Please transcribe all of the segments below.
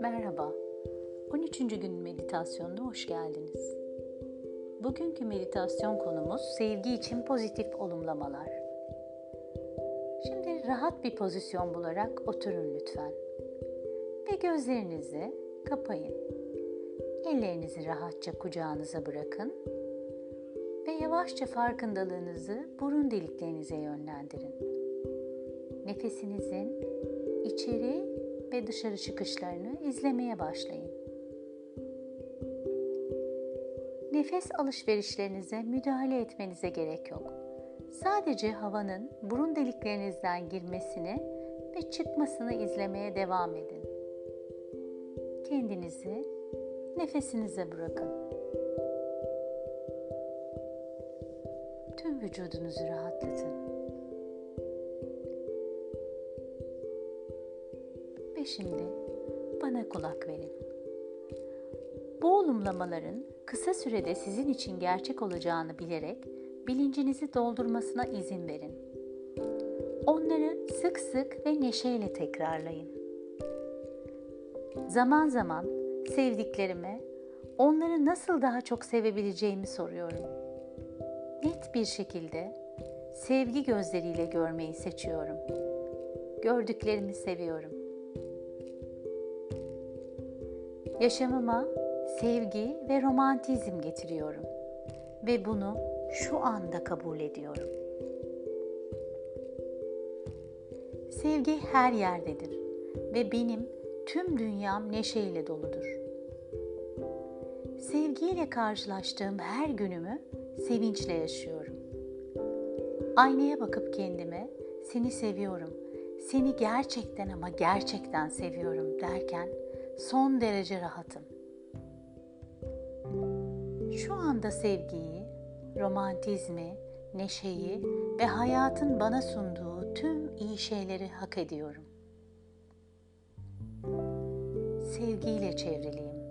Merhaba, 13. gün meditasyonuna hoş geldiniz. Bugünkü meditasyon konumuz sevgi için pozitif olumlamalar. Şimdi rahat bir pozisyon bularak oturun lütfen. Ve gözlerinizi kapayın. Ellerinizi rahatça kucağınıza bırakın ve yavaşça farkındalığınızı burun deliklerinize yönlendirin. Nefesinizin içeri ve dışarı çıkışlarını izlemeye başlayın. Nefes alışverişlerinize müdahale etmenize gerek yok. Sadece havanın burun deliklerinizden girmesini ve çıkmasını izlemeye devam edin. Kendinizi nefesinize bırakın. Tüm vücudunuzu rahatlatın. Ve şimdi bana kulak verin. Bu olumlamaların kısa sürede sizin için gerçek olacağını bilerek bilincinizi doldurmasına izin verin. Onları sık sık ve neşeyle tekrarlayın. Zaman zaman sevdiklerime onları nasıl daha çok sevebileceğimi soruyorum. Net bir şekilde sevgi gözleriyle görmeyi seçiyorum. Gördüklerimi seviyorum. Yaşamıma sevgi ve romantizm getiriyorum ve bunu şu anda kabul ediyorum. Sevgi her yerdedir ve benim tüm dünyam neşeyle doludur. Sevgiyle karşılaştığım her günümü sevinçle yaşıyorum. Aynaya bakıp kendime seni seviyorum, seni gerçekten ama gerçekten seviyorum derken son derece rahatım. Şu anda sevgiyi, romantizmi, neşeyi ve hayatın bana sunduğu tüm iyi şeyleri hak ediyorum. Sevgiyle çevriliyim.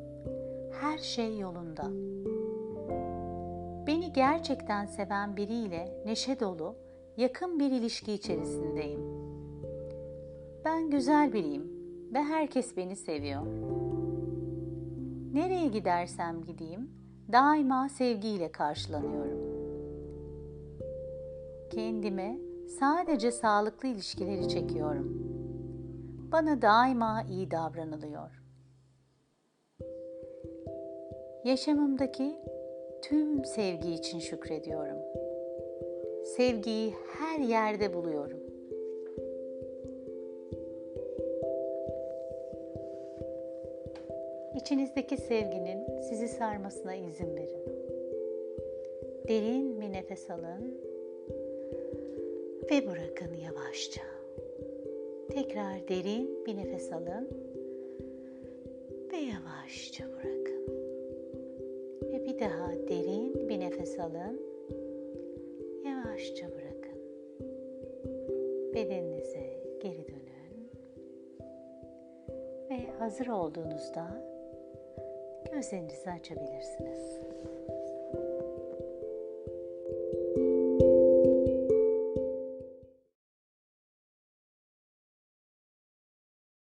Her şey yolunda. Beni gerçekten seven biriyle neşe dolu, yakın bir ilişki içerisindeyim. Ben güzel biriyim ve herkes beni seviyor. Nereye gidersem gideyim daima sevgiyle karşılanıyorum. Kendime sadece sağlıklı ilişkileri çekiyorum. Bana daima iyi davranılıyor. Yaşamımdaki tüm sevgi için şükrediyorum. Sevgiyi her yerde buluyorum. İçinizdeki sevginin sizi sarmasına izin verin. Derin bir nefes alın ve bırakın yavaşça. Tekrar derin bir nefes alın ve yavaşça bırakın. Bir daha derin bir nefes alın. Yavaşça bırakın. Bedeninize geri dönün. Ve hazır olduğunuzda gözlerinizi açabilirsiniz.